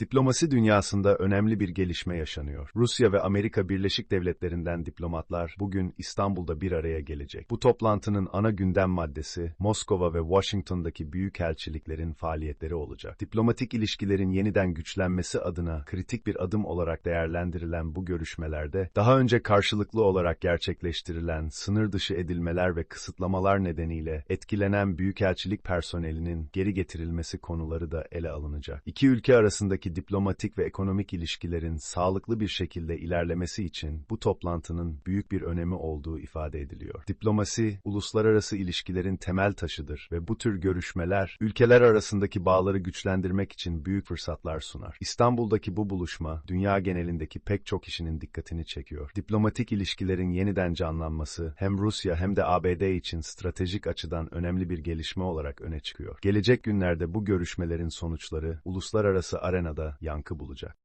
Diplomasi dünyasında önemli bir gelişme yaşanıyor. Rusya ve Amerika Birleşik Devletleri'nden diplomatlar bugün İstanbul'da bir araya gelecek. Bu toplantının ana gündem maddesi Moskova ve Washington'daki büyükelçiliklerin faaliyetleri olacak. Diplomatik ilişkilerin yeniden güçlenmesi adına kritik bir adım olarak değerlendirilen bu görüşmelerde daha önce karşılıklı olarak gerçekleştirilen sınır dışı edilmeler ve kısıtlamalar nedeniyle etkilenen büyükelçilik personelinin geri getirilmesi konuları da ele alınacak. İki ülke arasındaki diplomatik ve ekonomik ilişkilerin sağlıklı bir şekilde ilerlemesi için bu toplantının büyük bir önemi olduğu ifade ediliyor. Diplomasi, uluslararası ilişkilerin temel taşıdır ve bu tür görüşmeler, ülkeler arasındaki bağları güçlendirmek için büyük fırsatlar sunar. İstanbul'daki bu buluşma, dünya genelindeki pek çok kişinin dikkatini çekiyor. Diplomatik ilişkilerin yeniden canlanması, hem Rusya hem de ABD için stratejik açıdan önemli bir gelişme olarak öne çıkıyor. Gelecek günlerde bu görüşmelerin sonuçları, uluslararası arenada yankı bulacak.